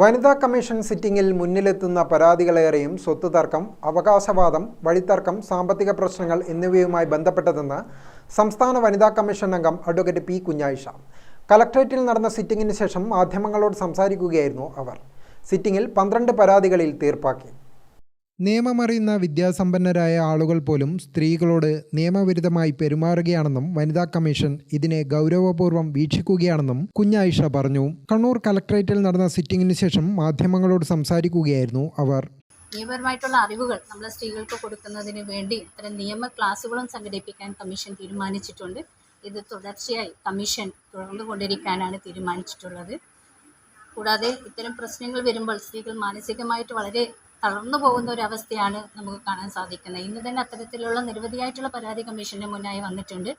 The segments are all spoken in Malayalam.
വനിതാ കമ്മീഷൻ സിറ്റിംഗിൽ മുന്നിലെത്തുന്ന പരാതികളേറെയും സ്വത്ത് തർക്കം അവകാശവാദം വഴിത്തർക്കം സാമ്പത്തിക പ്രശ്നങ്ങൾ എന്നിവയുമായി ബന്ധപ്പെട്ടതെന്ന് സംസ്ഥാന വനിതാ കമ്മീഷൻ അംഗം അഡ്വക്കേറ്റ് പി കുഞ്ഞായിഷ. കലക്ട്രേറ്റിൽ നടന്ന സിറ്റിംഗിന് ശേഷം മാധ്യമങ്ങളോട് സംസാരിക്കുകയായിരുന്നു അവർ. സിറ്റിംഗിൽ പന്ത്രണ്ട് പരാതികളിൽ തീർപ്പാക്കി. നിയമമറിയുന്ന വിദ്യാസമ്പന്നരായ ആളുകൾ പോലും സ്ത്രീകളോട് നിയമവിരുദ്ധമായി പെരുമാറുകയാണെന്നും വനിതാ കമ്മീഷൻ ഇതിനെ ഗൗരവപൂർവം വീക്ഷിക്കുകയാണെന്നും കുഞ്ഞായിഷ പറഞ്ഞു. കണ്ണൂർ കലക്ട്രേറ്റിൽ നടന്ന സിറ്റിംഗിന് ശേഷം മാധ്യമങ്ങളോട് സംസാരിക്കുകയായിരുന്നു അവർ. നിയമപരമായിട്ടുള്ള അറിവുകൾ നമ്മൾ സ്ത്രീകൾക്ക് കൊടുക്കുന്നതിന് വേണ്ടി ഇത്തരം നിയമ ക്ലാസ്സുകളും സംഘടിപ്പിക്കാൻ കമ്മീഷൻ തീരുമാനിച്ചിട്ടുണ്ട്. ഇത് തുടർച്ചയായി കമ്മീഷൻ തുടർന്നു കൊണ്ടിരിക്കാനാണ് തീരുമാനിച്ചിട്ടുള്ളത്. കൂടാതെ ഇത്തരം പ്രശ്നങ്ങൾ വരുമ്പോൾ സ്ത്രീകൾ മാനസികമായിട്ട് വളരെ തളർന്നു പോകുന്ന ഒരു അവസ്ഥയാണ് നമുക്ക് കാണാൻ സാധിക്കുന്നത്. ഇന്ന് തന്നെ അത്തരത്തിലുള്ള നിരവധിയായിട്ടുള്ള പരാതി കമ്മീഷന്റെ മുന്നായി വന്നിട്ടുണ്ട്.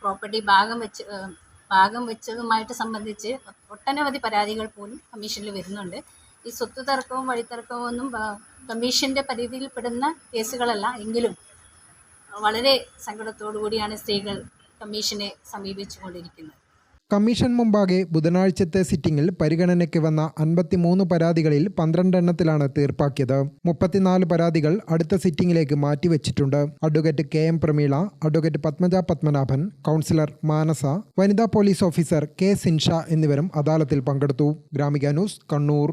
പ്രോപ്പർട്ടി ഭാഗം വെച്ച് ഭാഗം വെച്ചതുമായിട്ട് സംബന്ധിച്ച് ഒട്ടനവധി പരാതികൾ പോലും കമ്മീഷനിൽ വരുന്നുണ്ട്. ഈ സ്വത്ത് തർക്കവും വഴിത്തർക്കവും ഒന്നും കമ്മീഷന്റെ പരിധിയിൽപ്പെടുന്ന കേസുകളല്ല. എങ്കിലും വളരെ സങ്കടത്തോടു കൂടിയാണ് സ്ത്രീകൾ കമ്മീഷനെ സമീപിച്ചുകൊണ്ടിരിക്കുന്നത്. കമ്മീഷൻ മുമ്പാകെ ബുധനാഴ്ചത്തെ സിറ്റിംഗിൽ പരിഗണനയ്ക്ക് വന്ന അൻപത്തിമൂന്ന് പരാതികളിൽ പന്ത്രണ്ടെണ്ണത്തിലാണ് തീർപ്പാക്കിയത്. മുപ്പത്തിനാല് പരാതികൾ അടുത്ത സിറ്റിംഗിലേക്ക് മാറ്റിവെച്ചിട്ടുണ്ട്. Advocate K M Prameela advocate Padmaja Padmanabhan counsellor Manasa വനിതാ പോലീസ് ഓഫീസർ കെ സിൻഷ എന്നിവരും അദാലത്തിൽ പങ്കെടുത്തു. ഗ്രാമിക ന്യൂസ് കണ്ണൂർ.